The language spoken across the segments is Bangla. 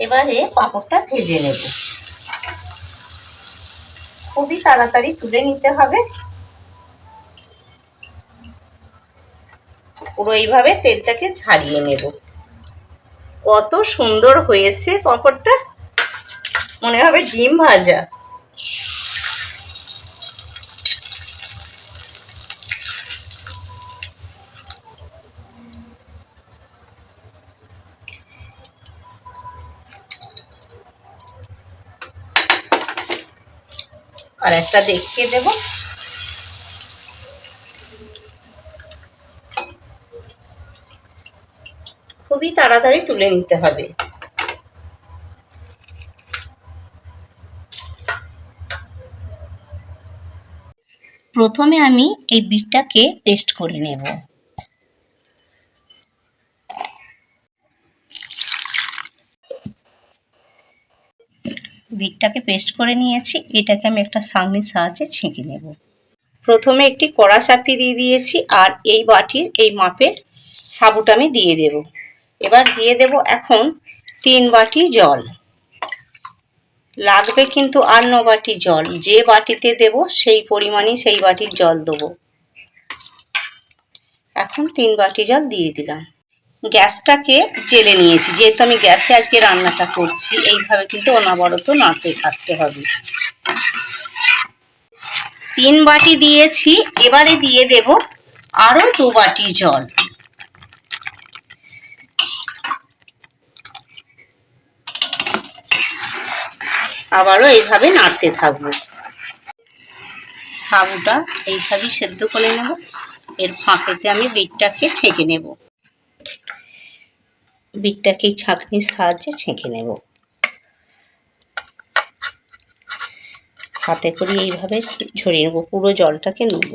এবারে পাঁপড়টা ভেজে নেব। খুবই তাড়াতাড়ি তুলে নিতে হবে। পুরো এইভাবে তেলটাকে ছাড়িয়ে নেব। কত সুন্দর হয়েছে পাঁপড়টা। মনে হবে ডিম ভাজা। আর একটা দেখিয়ে দেব। খুবই তাড়াতাড়ি তুলে নিতে হবে। প্রথমে আমি এই বিটটাকে পেস্ট করে নেব। বিটটাকে পেস্ট করে নিয়েছি, এটাকে আমি একটা সাংনির সাহায্যে ছেঁকে নেব। প্রথমে একটি কড়া চাপিয়ে দিয়ে দিয়েছি আর এই বাটির এই মাপের সাবুটা আমি দিয়ে দেব। এবার দিয়ে দেব এখন তিন বাটি জল। লাগবে কিন্তু আর ন বাটি জল, যে বাটিতে দেব সেই পরিমাণই সেই বাটির জল দেবো। এখন তিন বাটি জল দিয়ে দিলাম। গ্যাসটাকে জেলে নিয়েছি। যেহেতু আমি গ্যাসে আজকে রান্নাটা করছি, এইভাবে কিন্তু অনাবরত নাড়তে থাকতে হবে। তিন বাটি দিয়েছি, এবারে দিয়ে দেব আরও দু বাটি জল। আবারও এইভাবে নাড়তে থাকব। সাবুটা এইভাবেই সেদ্ধ করে নেব। এর ফাঁকেতে আমি বিটটাকে ছেঁকে নেব। বিটটাকে ছাঁকনির সাহায্যে ছেঁকে নেব। হাতে করে এইভাবে ঝরিয়ে নেব, পুরো জলটাকে নেব।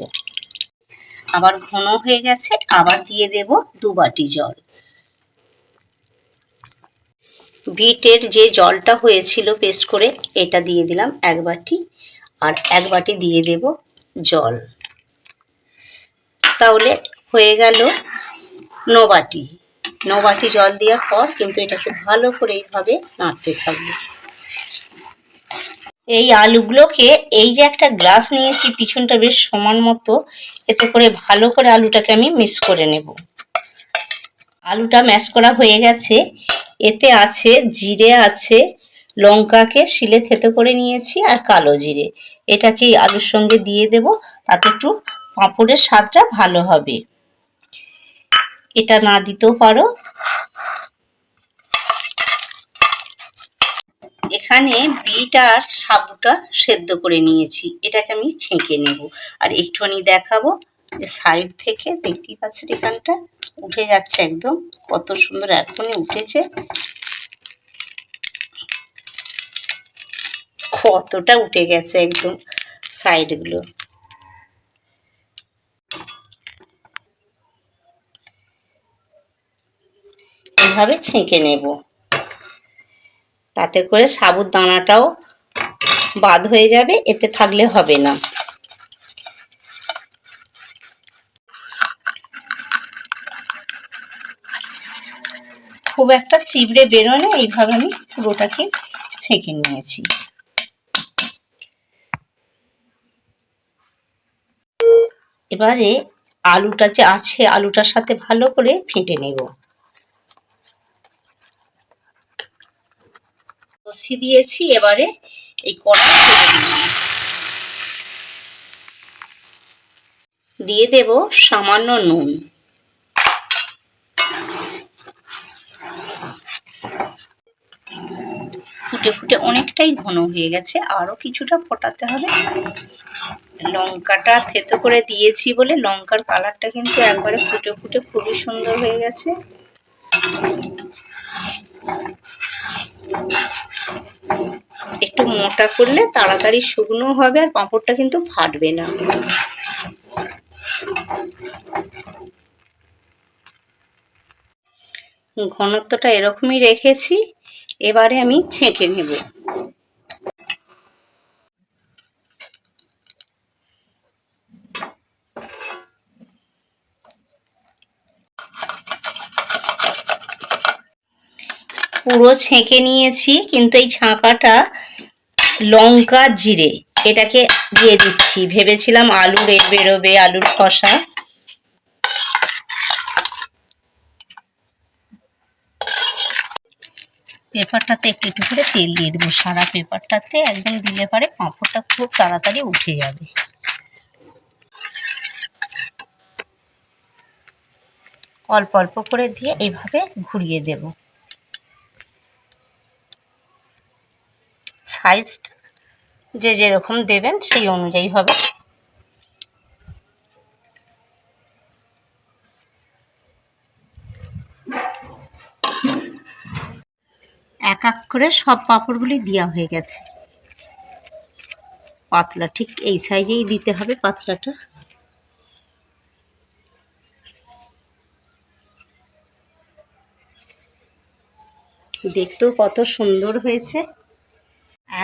আবার ঘন হয়ে গেছে, আবার দিয়ে দেব দু বাটি জল। বিটের যে জলটা হয়েছিল পেস্ট করে, এটা দিয়ে দিলাম এক বাটি, আর এক বাটি দিয়ে দেব জল। তাহলে হয়ে গেল ন বাটি ন বাটি জল দেওয়ার পর কিন্তু এটাকে ভালো করে এইভাবে নাড়তে থাকবে। এই আলুগুলোকে এই যে একটা গ্লাস নিয়েছি, পিছনটা বেশ সমান মতো, এতে করে ভালো করে আলুটাকে আমি মিক্স করে নেব। আলুটা ম্যাশ করা হয়ে গেছে। এতে আছে জিরে, আছে লঙ্কাকে শিলে থেতো করে নিয়েছি আর কালো জিরে। এটাকে আলুর সঙ্গে দিয়ে দেব, তাতে একটু পাঁপড়ের স্বাদটা ভালো হবে। এটা না দিতেও পারো। এখানে বিট আর সাবুটা সেদ্ধ করে নিয়েছি। এটাকে আমি ছেঁকে নেব। আর একটুখানি দেখাবো। যে সাইড থেকে দেখতেই পাচ্ছেন এখানটা। উঠে যাচ্ছে একদম। কত সুন্দর এখনই উঠেছে। কতটা উঠে গেছে একদম সাইডগুলো। এভাবে ছেঁকে নেব। তাতে করে সাবুর দানাটাও বাদ হয়ে যাবে, এতে থাকলে হবে না। খুব একটা চিবড়ে বেরোনে এইভাবে আমি পুরোটাকে ছেঁকে নিয়েছি। এবারে আলুটা যে আছে, আলুটার সাথে ভালো করে ফেটে নেব। কষি দিয়েছি, এবারে এই কড়া দিয়ে দেব। সামান্য নুন। ফুটে ফুটে অনেকটাই ঘন হয়ে গেছে আরও কিছুটা ফোটাতে হবে। লঙ্কাটা থেতো করে দিয়েছি বলে লঙ্কার কালারটা কিন্তু একবারে ফুটে ফুটে খুবই সুন্দর হয়ে গেছে। একটু মোটা করলে তাড়াতাড়ি শুকনো হবে আর পাঁপড়টা কিন্তু ফাটবে না। ঘনত্বটা এরকমই রেখেছি, এবারে আমি ছেঁকে নেব। পুরো ছেঁকে নিয়েছি, কিন্তু এই ছাঁকাটা লঙ্কা জিরে। এটাকে দিয়ে দিচ্ছি। ভেবেছিলাম আলু রেড বেরোবে, আলুর খসা। পেপারটাতে একটু একটু করে তেল দিয়ে দেবো। সারা পেপারটাতে একদম দিলে পারে পাঁপড়টা খুব তাড়াতাড়ি উঠে যাবে। অল্প অল্প করে দিয়ে এইভাবে ঘুরিয়ে দেব। সাইজটা যে যেরকম দেবেন সেই অনুযায়ী হবে। এক এক করে সব পাঁপড়গুলি দেওয়া হয়ে গেছে। পাতলা ঠিক এই সাইজেই দিতে হবে পাতলাটা। দেখতেও কত সুন্দর হয়েছে।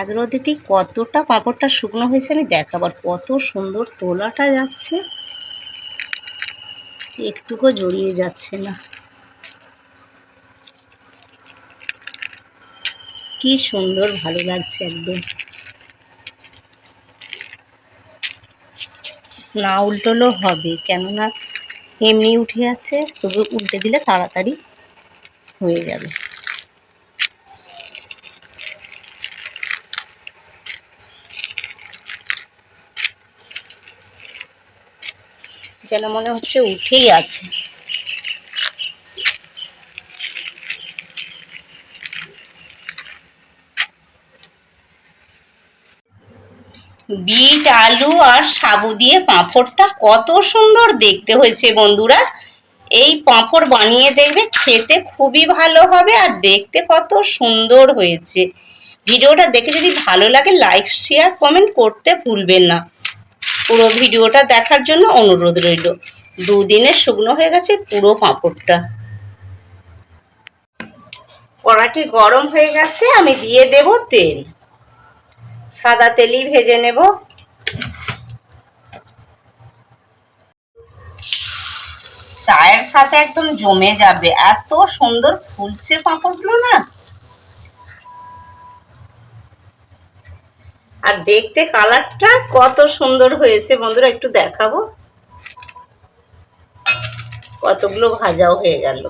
এক রোদেতেই কতটা পাঁপড়টা শুকনো হয়েছে আমি দেখাবার কত সুন্দর তোলাটা যাচ্ছে। একটুকু জড়িয়ে যাচ্ছে না। কি সুন্দর ভালো লাগছে একদম। না উল্টোলেও হবে, কেননা এমনি উঠে আছে তবু উল্টে দিলে তাড়াতাড়ি হয়ে যাবে। যেন মনে হচ্ছে উঠেই আছে। বিট, আলু আর সাবু দিয়ে পাঁপড়টা কত সুন্দর দেখতে হয়েছে বন্ধুরা। এই পাঁপড় বানিয়ে দেখবে, খেতে খুবই ভালো হবে আর দেখতে কত সুন্দর হয়েছে। ভিডিওটা দেখে যদি ভালো লাগে লাইক শেয়ার কমেন্ট করতে ভুলবেন না। পুরো ভিডিওটা দেখার জন্য অনুরোধ রইল। দুদিনে শুকনো হয়ে গেছে পুরো পাঁপড়টা। কড়াটি গরম হয়ে গেছে, আমি দিয়ে দেব তেল। সাদা তেলই ভেজে নেব। চায়ের সাথে একদম জমে যাবে। এত সুন্দর ফুলছে পাঁপড়গুলো না। আর দেখতে কালারটা কত সুন্দর হয়েছে। বন্ধুরা, একটু দেখাবো। কতগুলো ভাজাও হয়ে গেল।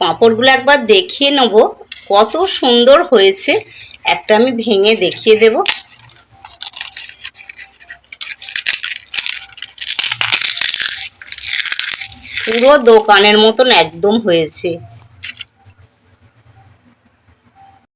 পাঁপড়গুলো একবার দেখিয়ে নেব। কত সুন্দর হয়েছে। একটা আমি ভেঙে দেখিয়ে দেব। পুরো দোকানের মতন একদম হয়েছে।